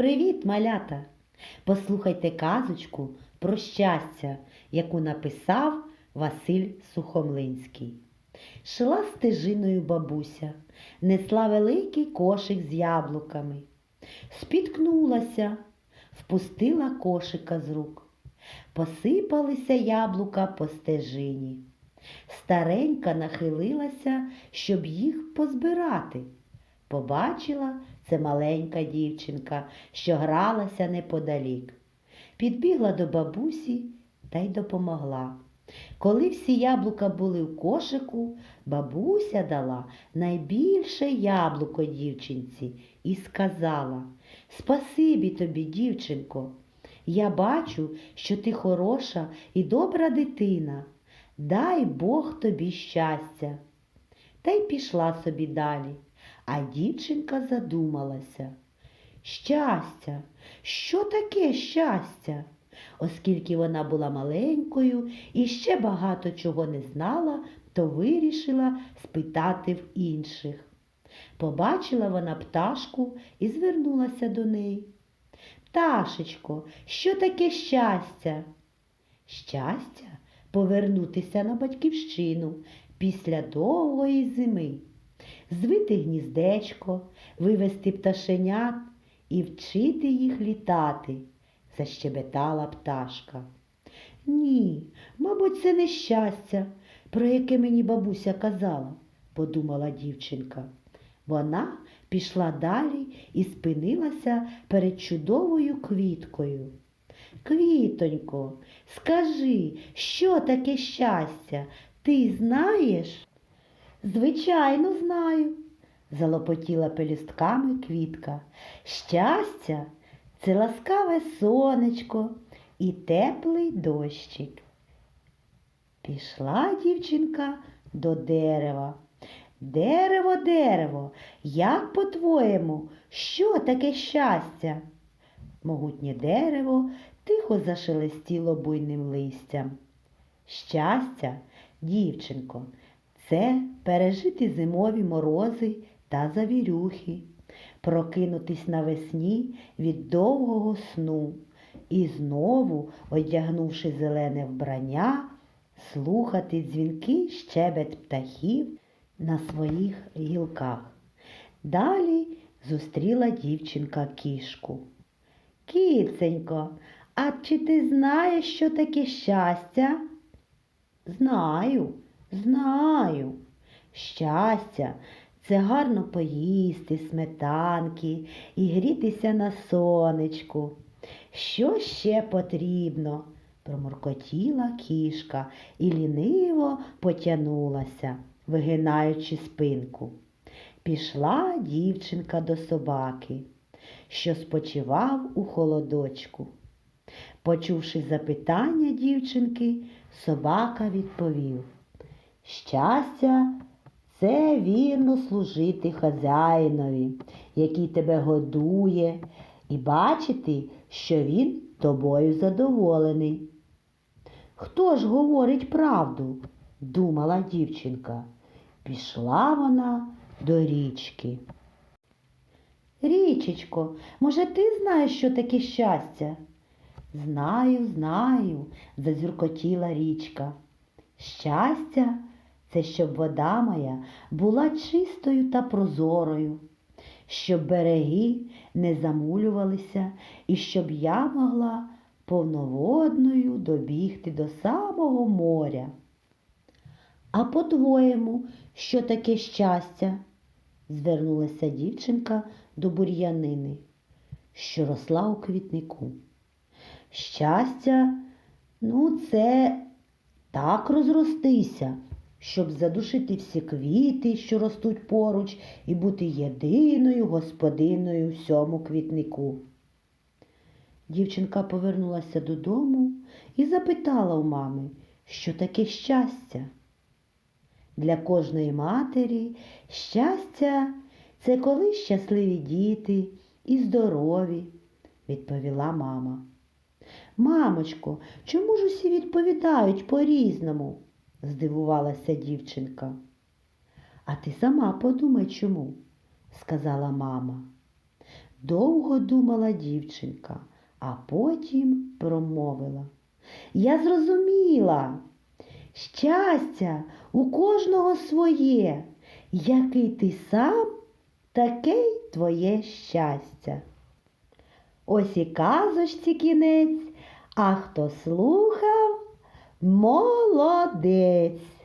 Привіт, малята! Послухайте казочку про щастя, яку написав Василь Сухомлинський. Шла стежиною бабуся, несла великий кошик з яблуками. Спіткнулася, впустила кошика з рук. Посипалися яблука по стежині. Старенька нахилилася, щоб їх позбирати. Побачила це маленька дівчинка, що гралася неподалік. Підбігла до бабусі та й допомогла. Коли всі яблука були в кошику, бабуся дала найбільше яблуко дівчинці і сказала Спасибі тобі, дівчинко. Я бачу, що ти хороша і добра дитина. Дай Бог тобі щастя. Та й пішла собі далі. А дівчинка задумалася. Щастя, що таке щастя? Оскільки вона була маленькою і ще багато чого не знала, то вирішила спитати в інших. Побачила вона пташку і звернулася до неї. Пташечко, що таке щастя? Щастя повернутися на батьківщину після довгої зими звити гніздечко, вивести пташенят і вчити їх літати, защебетала пташка. Ні, мабуть, це не щастя, про яке мені бабуся казала, подумала дівчинка. Вона пішла далі і спинилася перед чудовою квіткою. Квітонько, скажи, що таке щастя? Ти знаєш? Звичайно, знаю, залопотіла пелюстками квітка. Щастя це ласкаве сонечко і теплий дощик. Пішла дівчинка до дерева. Дерево, дерево, як по-твоєму, що таке щастя? Могутнє дерево тихо зашелестіло буйним листям. Щастя, дівчинко, це пережити зимові морози та завірюхи, прокинутись навесні від довгого сну і знову, одягнувши зелене вбрання, слухати дзвінки щебет птахів на своїх гілках. Далі зустріла дівчинка кішку. Кіценько, а чи ти знаєш, що таке щастя? Знаю, знаю. Щастя це гарно поїсти сметанки і грітися на сонечку. Що ще потрібно? проморкотіла кішка і ліниво потянулася, вигинаючи спинку. Пішла дівчинка до собаки, що спочивав у холодочку. Почувши запитання дівчинки, собака відповів Щастя це вірно служити хазяїнові, який тебе годує, і бачити, що він тобою задоволений. Хто ж говорить правду? думала дівчинка. Пішла вона до річки. Річечко, може, ти знаєш, що таке щастя? Знаю, знаю, зазюркотіла річка. Щастя це щоб вода моя була чистою та прозорою, щоб береги не замулювалися і щоб я могла повноводною добігти до самого моря. А по-твоєму, що таке щастя? звернулася дівчинка до бур'янини, що росла у квітнику. Щастя, ну, це так розростися, щоб задушити всі квіти, що ростуть поруч, і бути єдиною господиною всьому квітнику. Дівчинка повернулася додому і запитала у мами, що таке щастя. Для кожної матері щастя це коли щасливі діти і здорові, відповіла мама. Мамочко, чому ж усі відповідають по-різному? Здивувалася дівчинка. А ти сама подумай чому, сказала мама. Довго думала дівчинка, а потім промовила. Я зрозуміла. Щастя у кожного своє, який ти сам, таке й твоє щастя. Ось і казочці кінець, а хто слухав, молодець.